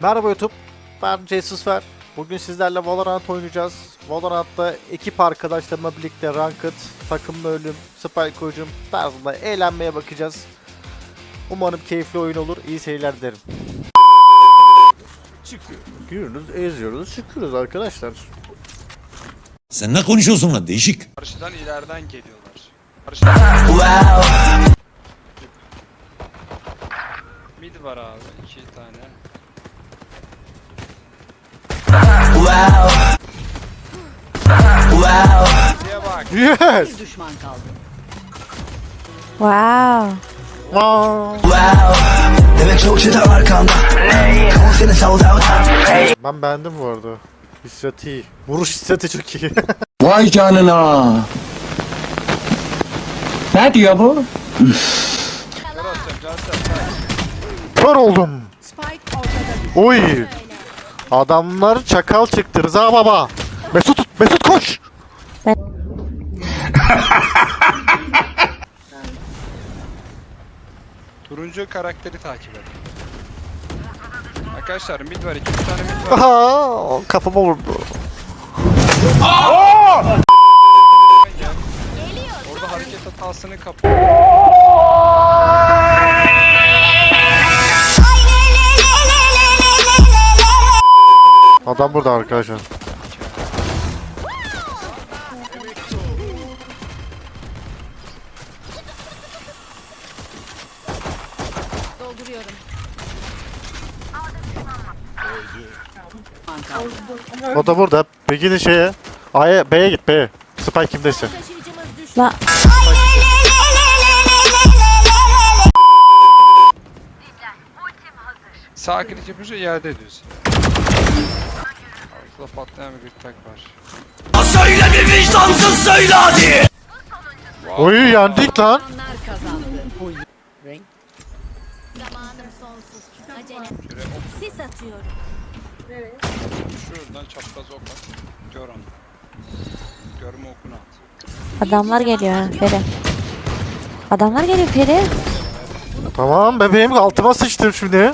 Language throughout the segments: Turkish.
Merhaba YouTube, ben Jesus Ver. Bugün sizlerle Valorant oynayacağız. Valorant'ta ekip arkadaşlarımla birlikte Ranked, takımlı ölüm, Spike hücum tarzında eğlenmeye bakacağız. Umarım keyifli oyun olur, iyi seyirler dilerim. Giriyoruz, eziyoruz, çıkıyoruz arkadaşlar. Sen ne konuşuyorsun lan değişik. Karşıdan ileriden geliyorlar. Karşıdan... Mid var abi iki tane. Bak. Yes! düşman kaldı. Wow. Wow. Demek çok şey de arkamda Kavun seni sold out Ben beğendim bu arada. Hissiyatı iyi. Vuruş hissiyatı çok iyi. Vay canına. Ne diyor bu? Kör oldum. Spike ortada düştü. Oy. Adamlar çakal çıktı Rıza baba. Mesut tut, Mesut koş. Turuncu karakteri takip et. Arkadaşlar mid var iki üç tane mid var. Aha, kafama vurdu. Gel. Orada hareket hatasını kap. Adam burada arkadaşlar. O da burada. Peki de şeye. A'ya B'ye git B'ye. Spike kimdeyse. La Sağ klik yapınca iade ediyorsun. Arkada patlayan bir tak var. Söyle bir vicdansız söyle hadi Oy yendik lan. Onlar kazandı. Zamanım sonsuz. Acele. Sis atıyorum. Şuradan çapraz ok at. Gör onu. Görme okunu at. adamlar geliyor ha Peri. Adamlar geliyor Peri. Tamam bebeğim altıma sıçtım şimdi.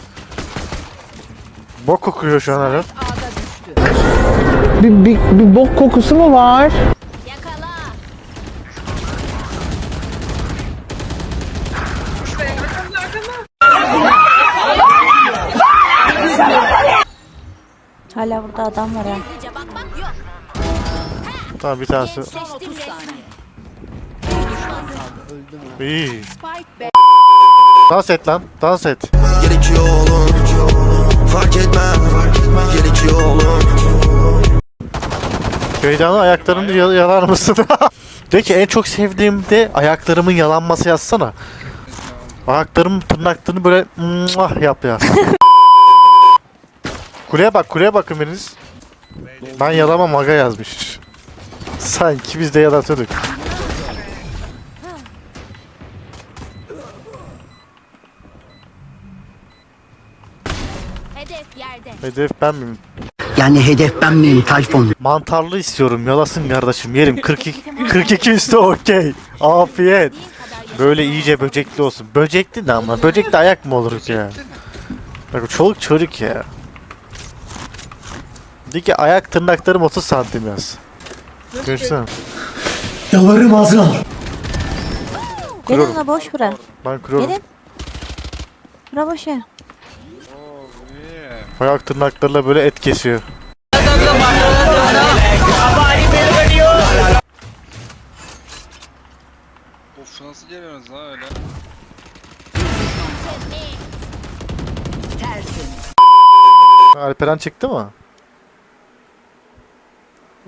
Bok kokuyor şu an düştü. Bir, bir, bir bok kokusu mu var? Hala burada adam var ha. Gizlice bakmak yok. Tamam bir tanesi. Son Seçtim 30 resmen. saniye. Bir düşman kaldı. Öldü mü? İyi. Spike. Dans et lan. Dans et. Gerekiyor oğlum Fark etmem Gerekiyor oğlum Şeydan'ın ayaklarını yal- yalar mısın? de ki en çok sevdiğim de ayaklarımın yalanması yazsana. Ayaklarımın tırnaklarını böyle muah yap ya. kuleye bak kuleye bakın biriniz. Ben yalamam aga yazmış. Sanki biz de yalatıyorduk. Hedef yerde. Hedef ben miyim? Yani hedef ben miyim Tayfun Mantarlı istiyorum yalasın kardeşim yerim 42 42 üstü okey. Afiyet. Böyle iyice böcekli olsun. Böcekli de ama böcekli ayak mı olur ki ya? Bak çoluk çocuk ya. De ki ayak tırnaklarım 30 santim yaz. Görüşsene. Yalvarırım ağzına al Kuruyorum. ona boş bura. Ben kuruyorum. Gelin. Bura boş iyi. Ayak tırnaklarıyla böyle et kesiyor. Of nasıl geliyorsunuz lan öyle? Alperen çıktı mı?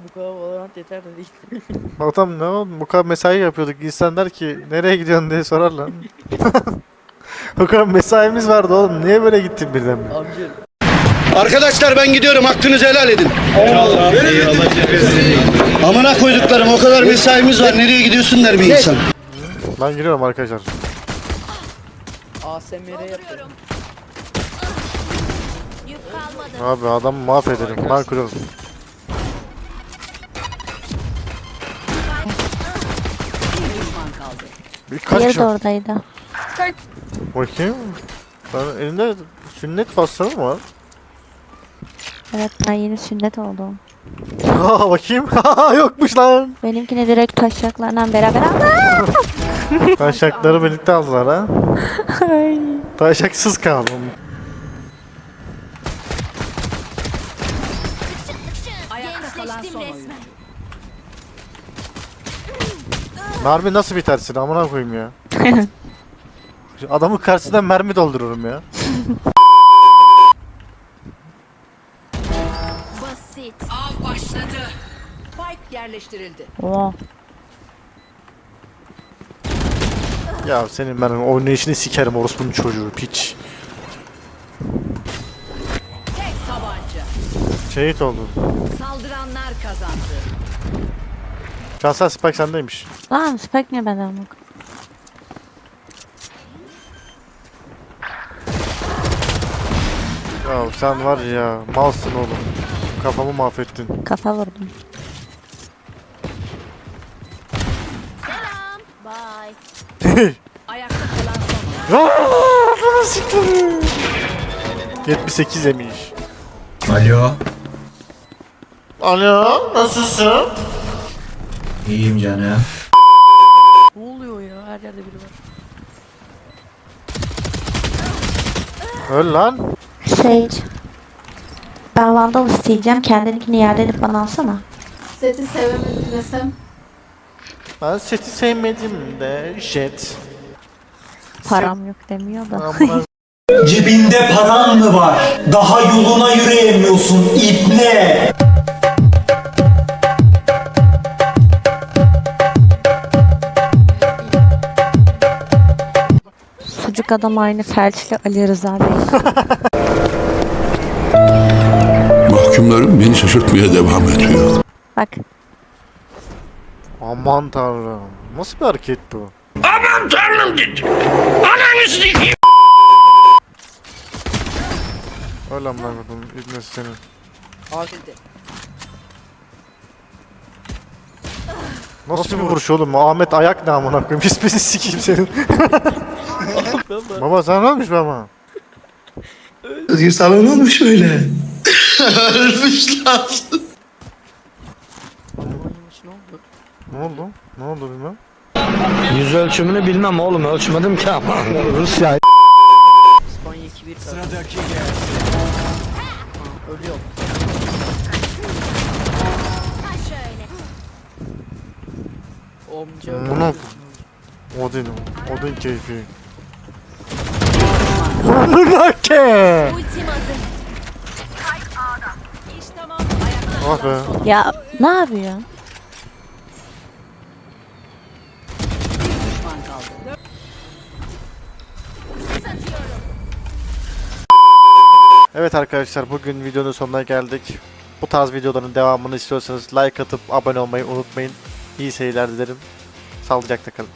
Bu kadar Valorant yeter de değil. Adam ne oldu? Bu kadar mesai yapıyorduk. İnsan der ki nereye gidiyorsun diye sorarlar. Bu kadar mesaimiz vardı oğlum. Niye böyle gittin birden? Amca Arkadaşlar ben gidiyorum hakkınızı helal edin. Eyvallah. Eyvallah. Amına koyduklarım o kadar mesaimiz var nereye gidiyorsun der bir insan. Ben giriyorum arkadaşlar. ASMR yapıyorum. Yük kalmadı. Abi adamı mahvederim. Ben kuruyorum. Diğeri kişi de oradaydı. Bakayım. Ben elimde sünnet bastığı mı var? Evet ben yeni sünnet oldum. Aa, bakayım. Yokmuş lan. Benimkini direkt taşacaklarla beraber Allah! Taşakları birlikte aldılar ha. Ay. Taşaksız kaldım. Ayakta kalan Gençleştim son oyun. Mermi nasıl bitersin amına koyayım ya. Şu Adamın karşısından mermi doldururum ya. Basit. Av başladı. Spike yerleştirildi. Oo. Ya senin ben oynayışını sikerim orospunun çocuğu piç. Tek tabanca. Şehit oldum. Saldıranlar kazandı. Cansel Spike sendeymiş. Lan spek niye benden yok? Ya sen var ya malsın oğlum. Kafamı mahvettin. Kafa vurdum. Selam. Bye. Ayakta kalan son oyun. 78 emiş. Alo. Alo nasılsın? İyiyim canım. Ne oluyor ya? Her yerde biri var. Öl lan. Sage. Ben Vandal isteyeceğim. Kendininkini yerde edip bana alsana. Seti sevemedim desem. Ben seti sevmedim de jet. Param yok demiyor da. Cebinde paran mı var? Daha yoluna yürüyemiyorsun ibne. Sucuk adam aynı felçli Ali Rıza Bey. Mahkumlarım beni şaşırtmaya devam ediyor. Bak Aman tanrım. Nasıl bir hareket bu? Öyle amına koydum İbnesi senin. Nasıl bir vuruş oğlum? Ahmet ayak ne amına koyayım? Pis pis sikeyim senin. baba sen ne olmuş baba? Özgür sana ne olmuş öyle? Ölmüş lan. Ne oldu? Ne oldu? Ne oldu bilmem. Yüz ölçümünü bilmem oğlum ölçmedim ki ama. Rusya İspanya 2-1 Sıradaki gelsin. Ölüyor. Ha şöyle. Omca. Bunu Odin o. Odin keyfi. Ayakta Ah be. ya ne kaldı. Evet arkadaşlar bugün videonun sonuna geldik. Bu tarz videoların devamını istiyorsanız like atıp abone olmayı unutmayın. İyi seyirler dilerim. Sağlıcakla kalın.